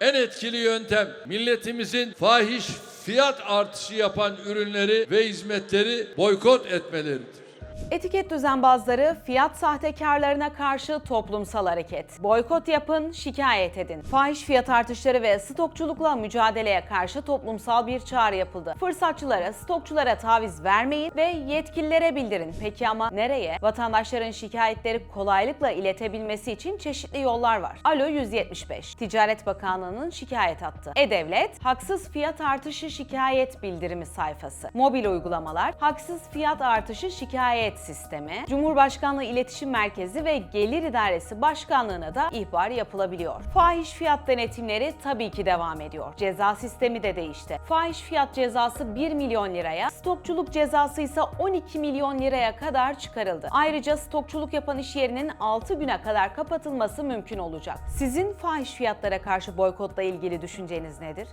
en etkili yöntem milletimizin fahiş fiyat artışı yapan ürünleri ve hizmetleri boykot etmeleridir. Etiket düzenbazları fiyat sahtekarlarına karşı toplumsal hareket. Boykot yapın, şikayet edin. Fahiş fiyat artışları ve stokçulukla mücadeleye karşı toplumsal bir çağrı yapıldı. Fırsatçılara, stokçulara taviz vermeyin ve yetkililere bildirin. Peki ama nereye? Vatandaşların şikayetleri kolaylıkla iletebilmesi için çeşitli yollar var. Alo 175, Ticaret Bakanlığı'nın şikayet hattı. E-Devlet, haksız fiyat artışı şikayet bildirimi sayfası. Mobil uygulamalar, haksız fiyat artışı şikayet sistemi, Cumhurbaşkanlığı İletişim Merkezi ve Gelir İdaresi Başkanlığı'na da ihbar yapılabiliyor. Fahiş fiyat denetimleri tabii ki devam ediyor. Ceza sistemi de değişti. Fahiş fiyat cezası 1 milyon liraya, stokçuluk cezası ise 12 milyon liraya kadar çıkarıldı. Ayrıca stokçuluk yapan iş yerinin 6 güne kadar kapatılması mümkün olacak. Sizin fahiş fiyatlara karşı boykotla ilgili düşünceniz nedir?